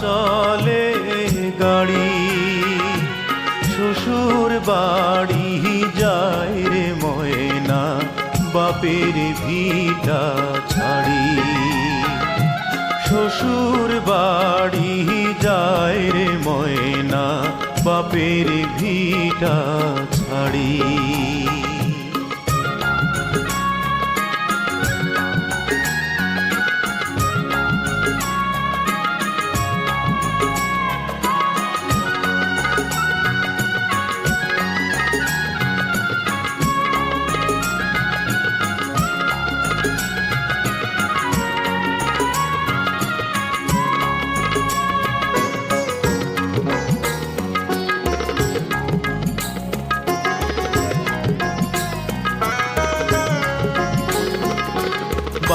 চলে গাড়ি, শ্বশুর বাড়ি যায় রে ময়না, বাপের ভিটা ছাড়ি। শ্বশুর বাড়ি যায় রে ময়না, বাপের ভিটা ছাড়ি।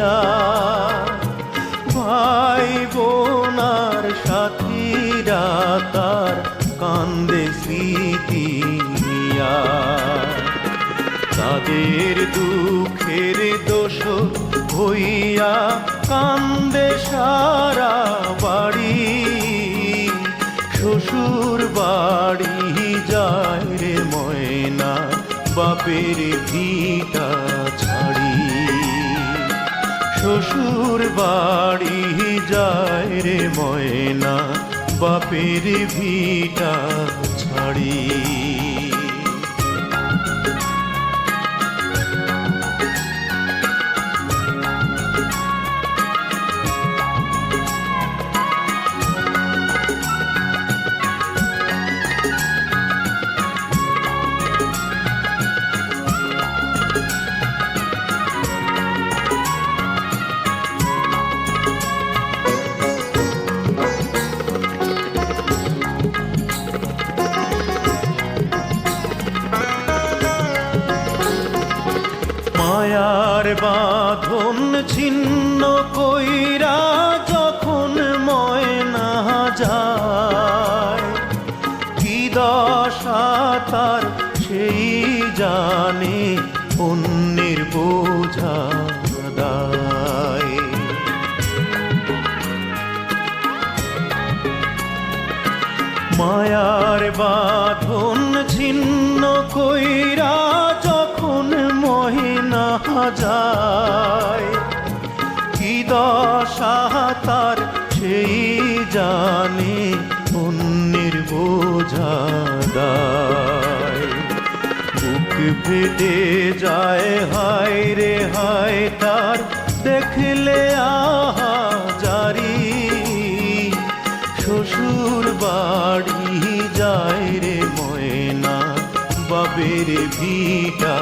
দিয়া ভাই বোনার সাথীরা তার কান্দে স্মৃতি নিয়া। তাদের দুঃখের দোষ হইয়া কান্দে সারা বাড়ি। শ্বশুর বাড়ি যায় রে ময়না, বাপের ভিটা ছাড়ি। শ্বশুর বাড়ি যায় রে ময়না বাপের ভিটা ছাড়ি। মায়ার বাঁধন ছিন্ন কইরা যখন ময়না যায়, কি দশা তার সেই জানে অন্যের বোঝা মায়ার বাঁধন ছিন্ন কইরা যায়। কি দশা তার সেই জানে, অন্যের বোঝা দায় বুক ফেটে যায়, হায় রে হায়, তার দেখলে আহা জারি। শ্বশুর বাড়ি যায় রে ময়না বাবের ভিটা